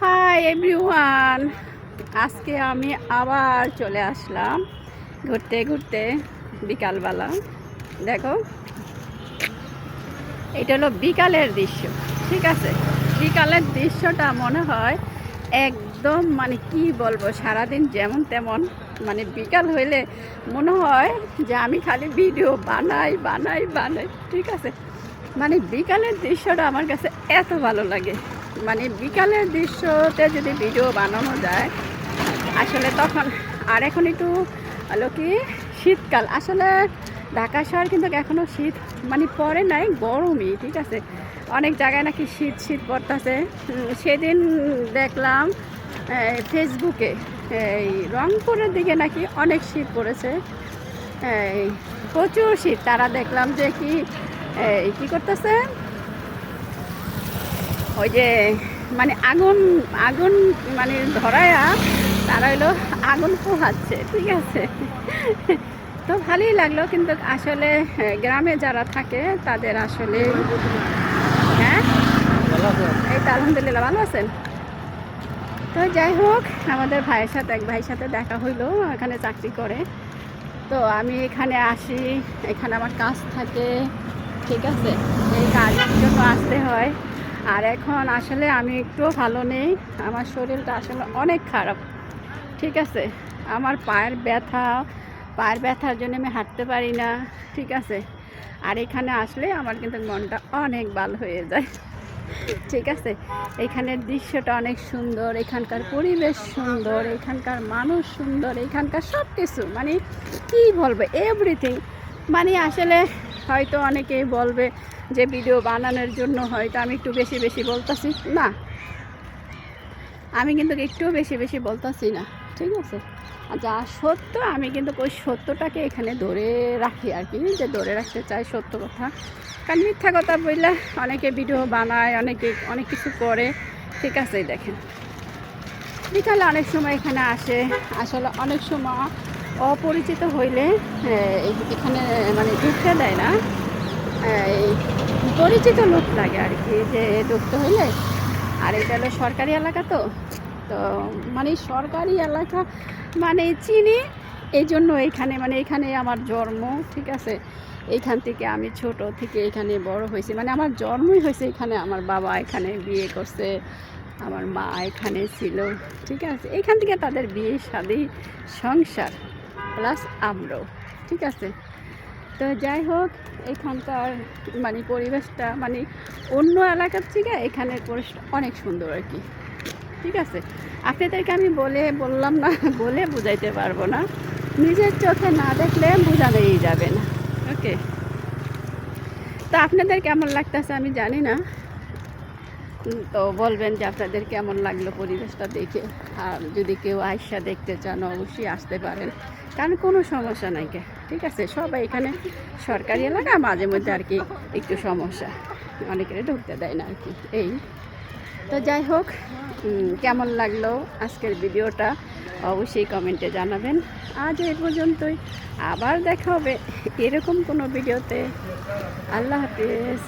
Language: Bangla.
হাই এভরিওয়ান আজকে আমি আবার চলে আসলাম ঘুরতে ঘুরতে বিকালবেলা। দেখো, এটা হলো বিকালের দৃশ্য, ঠিক আছে? বিকালের দৃশ্যটা মনে হয় একদম মানে কি বলব, সারাদিন যেমন তেমন মানে বিকাল হইলে মনে হয় যে আমি খালি ভিডিও বানাই বানাই বানাই, ঠিক আছে? মানে বিকালের দৃশ্যটা আমার কাছে এত ভালো লাগে। মানে বিকালের দৃশ্যতে যদি ভিডিও বানানো যায়, আসলে তখন, আর এখন একটু, হলো কি, শীতকাল। আসলে ঢাকা শহর কিন্তু এখনও শীত মানে পরে নাই, গরমই, ঠিক আছে? অনেক জায়গায় নাকি শীত শীত পড়তেছে। সেদিন দেখলাম ফেসবুকে এই রংপুরের দিকে নাকি অনেক শীত পড়েছে। প্রচুর শীত। তারা দেখলাম যে কি এই কি করতেছে? ওই যে মানে আগুন আগুন মানে ধরায়া তারা হলো আগুন পোহাচ্ছে, ঠিক আছে? তো ভালোই লাগল, কিন্তু আসলে গ্রামে যারা থাকে তাদের আসলে হ্যাঁ? এই তো আলহামদুলিল্লাহ, ভালো আছেন? তো যাই হোক, আমাদের ভাইয়ের সাথে, এক ভাইয়ের সাথে দেখা হইল এখানে চাকরি করে। তো আমি এখানে আসি, এখানে আমার কাজ থাকে, ঠিক আছে? এই কাজের জন্য আসতে হয়। আর এখন আসলে আমি একটুও ভালো নেই। আমার শরীরটা আসলে অনেক খারাপ। ঠিক আছে? আমার পায়ের ব্যথা, পায়ের ব্যথার জন্য আমি হাঁটতে পারি না। ঠিক আছে? আর এখানে আসলে আমার কিন্তু মনটা অনেক ভালো হয়ে যায়। ঠিক আছে? এখানের দৃশ্যটা অনেক সুন্দর, এখানকার পরিবেশ সুন্দর, এখানকার মানুষ সুন্দর, এখানকার সব কিছু মানে কী বলবে? এভরিথিং মানে আসলে হয়তো অনেকেই বলবে যে ভিডিও বানানোর জন্য হয়তো আমি একটু বেশি বেশি বলতেছি। না, আমি কিন্তু একটু বেশি বেশি বলতেছি না, ঠিক আছে? আর যা সত্য, আমি কিন্তু ওই সত্যটাকে এখানে ধরে রাখি আর কি, যে ধরে রাখতে চাই সত্য কথা। কারণ মিথ্যা কথা বললে অনেকে ভিডিও বানায়, অনেকে অনেক কিছু করে, ঠিক আছে দেখেন। বিকালে অনেক সময় এখানে আসে, আসলে অনেক সময় অপরিচিত হইলে এখানে মানে ঢুকতে দেয় না। পরিচিত লোক লাগে আর কি, যে ঢুকতে হইলে। আর এটা হলো সরকারি এলাকা তো তো মানে সরকারি এলাকা মানে চিনি এই জন্য এখানে মানে এখানে আমার জন্ম, ঠিক আছে? এইখান থেকে আমি ছোট থেকে এখানে বড় হয়েছি। মানে আমার জন্মই হয়েছে এখানে, আমার বাবা এখানে বিয়ে করছে, আমার মা এখানে ছিল, ঠিক আছে? এখান থেকে তাদের বিয়ে, শাদি, সংসার প্লাস আমরাও, ঠিক আছে? তো যাই হোক, এখানকার মানে পরিবেশটা মানে অন্য এলাকার থেকে এখানের পরিবেশটা অনেক সুন্দর আর কি। ঠিক আছে? আপনাদেরকে আমি বলে বললাম না, বলে বুঝাইতে পারব না। নিজের চোখে না দেখলে বোঝানোই যাবে না। ওকে তো আপনাদের কেমন লাগতেছে আমি জানি না। তো বলবেন যে আপনাদের কেমন লাগল পরিবেশটা দেখে? আর যদি কেউ আয়সা দেখতে চান, অবশ্যই আসতে পারেন। কারণ কোনো সমস্যা নাই কে, ঠিক আছে? সবাই এখানে সরকারি এলাকা, মাঝে মধ্যে আর কি একটু সমস্যা। অনেকের ঢুকতে দেয় না আর কি, এই। তো যাই হোক কেমন লাগল আজকের ভিডিওটা? অবশ্যই কমেন্টে জানাবেন। আজ এ পর্যন্তই, আবার দেখা হবে এরকম কোনো ভিডিওতে। আল্লাহ হাফিজ।